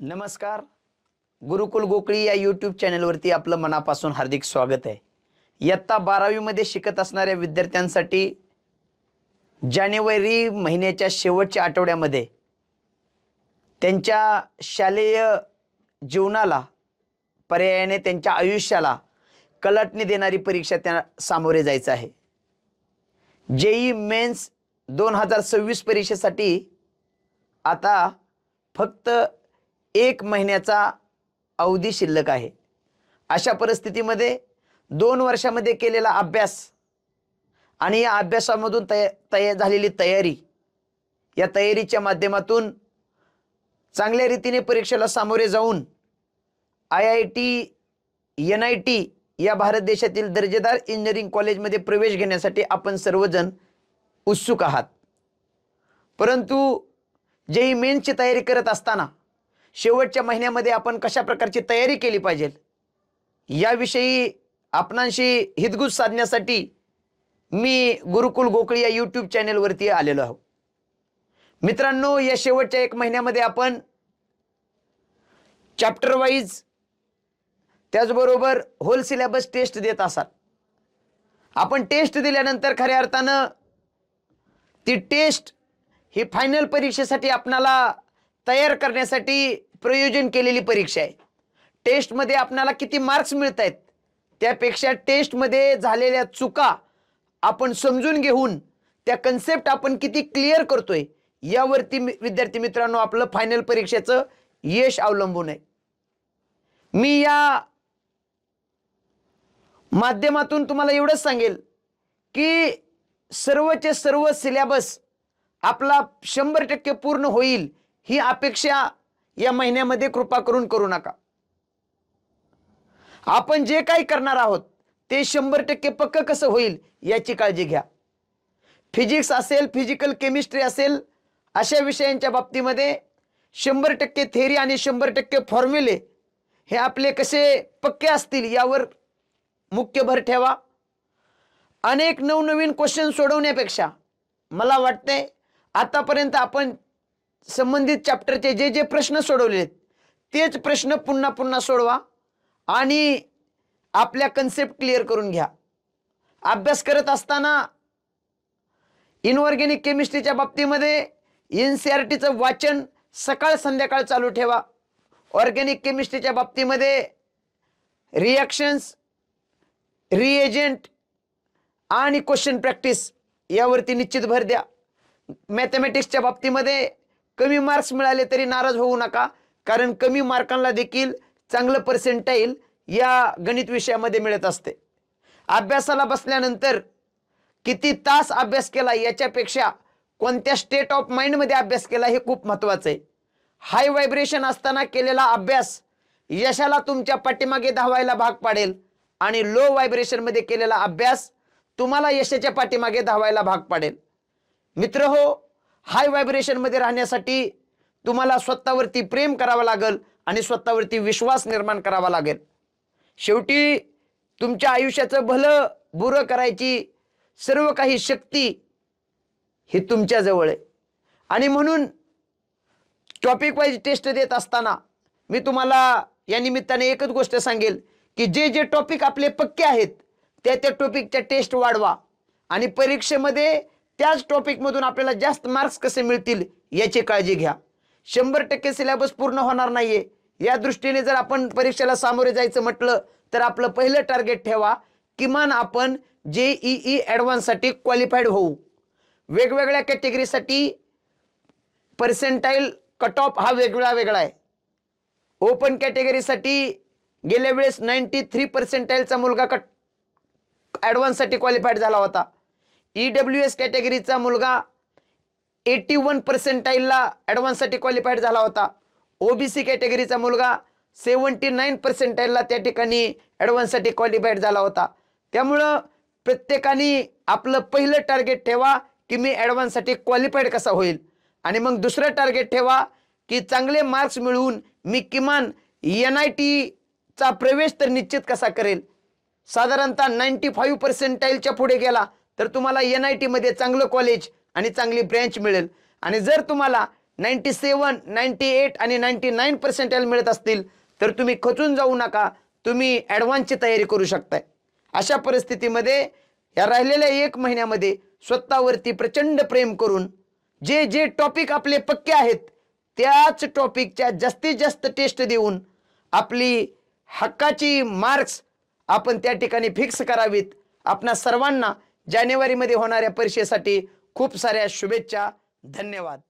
नमस्कार. गुरुकुल गोकळी या यूट्यूब चॅनलवरती आपलं मनापासून हार्दिक स्वागत आहे. इयत्ता बारावीमध्ये शिकत असणाऱ्या विद्यार्थ्यांसाठी जानेवारी महिन्याच्या शेवटच्या आठवड्यामध्ये त्यांच्या शालेय जीवनाला पर्यायाने त्यांच्या आयुष्याला कलटणी देणारी परीक्षा त्या सामोरे जायचं आहे. जेई मेन्स दोन हजार सव्वीस परीक्षेसाठी आता फक्त एक महिन्याचा अवधी शिल्लक आहे. अशा परिस्थितीमध्ये दोन वर्षामध्ये केलेला अभ्यास आणि या अभ्यासामधून तया तयार झालेली तयारी या तयारीच्या माध्यमातून चांगल्या रीतीने परीक्षेला सामोरे जाऊन I I T N I T या भारत देशातील दर्जेदार इंजिनिअरिंग कॉलेजमध्ये प्रवेश घेण्यासाठी आपण सर्वजण उत्सुक आहात. परंतु जे ही मेन्सची तयारी करत असताना शेवटच्या महिन्यामध्ये आपण कशा प्रकारची तयारी केली पाहिजे? याविषयी आपणांशी हितगुज साधण्यासाठी मी गुरुकुल गोकळी या यूट्यूब चॅनेलवरती आलेलो आहोत मित्रांनो या शेवटच्या एक महिन्यामध्ये आपण चॅप्टर वाईज त्याचबरोबर होल सिलेबस टेस्ट देत असाल. आपण टेस्ट दिल्यानंतर खऱ्या अर्थानं ती टेस्ट ही फायनल परीक्षेसाठी आपणाला तयार करण्यासाठी प्रयोजन केलेली परीक्षा आहे. टेस्टमध्ये आपणाला किती मार्क्स मिळत आहेत त्यापेक्षा टेस्टमध्ये झालेल्या चुका आपण समजून घेऊन त्या कन्सेप्ट आपण किती क्लिअर करतोय यावरती विद्यार्थी मित्रांनो आपलं फायनल परीक्षेचं यश अवलंबून आहे. मी या माध्यमातून तुम्हाला एवढंच सांगेल की सर्वचे सर्व सिलेबस आपला शंभर टक्के पूर्ण होईल ही अपेक्षा या महिन्यामध्ये कृपा करून करू नका. आपण जे काही करणार आहोत ते शंभर टक्के पक्क कसं होईल याची काळजी घ्या. फिजिक्स असेल फिजिकल केमिस्ट्री असेल अशा विषयांच्या बाबतीमध्ये शंभर टक्के थेरी आणि शंभर टक्के फॉर्म्युले हे आपले कसे पक्के असतील यावर मुख्य भर ठेवा. अनेक नवनवीन क्वेश्चन सोडवण्यापेक्षा मला वाटते आतापर्यंत आपण संबंधित चॅप्टरचे जे जे प्रश्न सोडवले आहेत तेच प्रश्न पुन्हा पुन्हा सोडवा आणि आपल्या कन्सेप्ट क्लिअर करून घ्या. अभ्यास करत असताना इनऑर्गॅनिक केमिस्ट्रीच्या बाबतीमध्ये एन सी आर टीचं वाचन सकाळ संध्याकाळ चालू ठेवा. ऑर्गॅनिक केमिस्ट्रीच्या बाबतीमध्ये रिॲक्शन्स रिएजंट आणि क्वेश्चन प्रॅक्टिस यावरती निश्चित भर द्या. मॅथमॅटिक्सच्या बाबतीमध्ये कमी मार्क्स मिळाले तरी नाराज होऊ नका. कारण कमी मार्कांना देखील चांगलं पर्सेंटाईल या गणित विषयामध्ये मिळत असते. अभ्यासाला बसल्यानंतर किती तास अभ्यास केला याच्यापेक्षा कोणत्या स्टेट ऑफ माइंडमध्ये अभ्यास केला हे खूप महत्त्वाचं आहे. हाय व्हायब्रेशन असताना केलेला अभ्यास यशाला तुमच्या पाठीमागे धावायला भाग पाडेल आणि लो व्हायब्रेशनमध्ये केलेला अभ्यास तुम्हाला यशाच्या पाठीमागे धावायला भाग पाडेल. मित्र हो हाय व्हायब्रेशनमध्ये राहण्यासाठी तुम्हाला स्वतःवरती प्रेम करावं लागेल आणि स्वतःवरती विश्वास निर्माण करावा लागेल. शेवटी तुमच्या आयुष्याचं भलं बुरं करायची सर्व काही शक्ती ही तुमच्याजवळ आहे. आणि म्हणून टॉपिक वाईज टेस्ट देत असताना मी तुम्हाला या निमित्ताने एकच गोष्ट सांगेल की जे जे टॉपिक आपले पक्के आहेत त्या त्या टॉपिकच्या टेस्ट वाढवा. आणि परीक्षेमध्ये त्याच टॉपिकमधून आपल्याला जास्त मार्क्स कसे मिळतील याची काळजी घ्या. शंभर टक्के सिलेबस पूर्ण होणार नाहीये. या दृष्टीने जर आपण परीक्षेला सामोरे जायचं म्हटलं तर आपलं पहिलं टार्गेट ठेवा. किमान आपण जे ई ॲडव्हान्ससाठी क्वालिफाईड होऊ. वेगवेगळ्या कॅटेगरीसाठी पर्सेंटाईल कट ऑफ हा वेगळा वेगळा आहे. ओपन कॅटेगरीसाठी गेल्या वेळेस नाईन्टी थ्री पर्सेंटाईलचा मुलगा कट ॲडव्हान्ससाठी क्वालिफाईड झाला होता. ई डब्ल्यू एस कॅटेगरीचा मुलगा एटी वन पर्सेंटाईलला ॲडव्हान्ससाठी क्वालिफाईड झाला होता. ओबीसी कॅटेगरीचा मुलगा सेवन्टी नाईन पर्सेंटाईलला त्या ठिकाणी ॲडव्हान्ससाठी क्वालिफाईड झाला होता. त्यामुळं प्रत्येकाने आपलं पहिलं टार्गेट ठेवा की मी ॲडव्हान्ससाठी क्वालिफाईड कसा होईल. आणि मग दुसरं टार्गेट ठेवा की चांगले मार्क्स मिळवून मी किमान एन आय टीचा प्रवेश तर निश्चित कसा करेल. साधारणतः नाईन्टी फाईव्ह पर्सेंटाईलच्या पुढे गेला. तर तुम्हाला एन आय टीमध्ये चांगलं कॉलेज आणि चांगली ब्रँच मिळेल. आणि जर तुम्हाला नाईन्टी सेवन नाईन्टी एट आणि नाईन्टी नाईन पर्सेंटेज मिळत असतील तर तुम्ही खचून जाऊ नका. तुम्ही ॲडव्हान्सची तयारी करू शकताय. अशा परिस्थितीमध्ये या राहिलेल्या एक महिन्यामध्ये स्वतःवरती प्रचंड प्रेम करून जे जे टॉपिक आपले पक्के आहेत त्याच टॉपिकच्या जास्तीत जास्त टेस्ट देऊन आपली हक्काची मार्क्स आपण त्या ठिकाणी फिक्स करावीत. आपणा सर्वांना जानेवारीमध्ये होणाऱ्या परीक्षेसाठी खूप साऱ्या शुभेच्छा. धन्यवाद.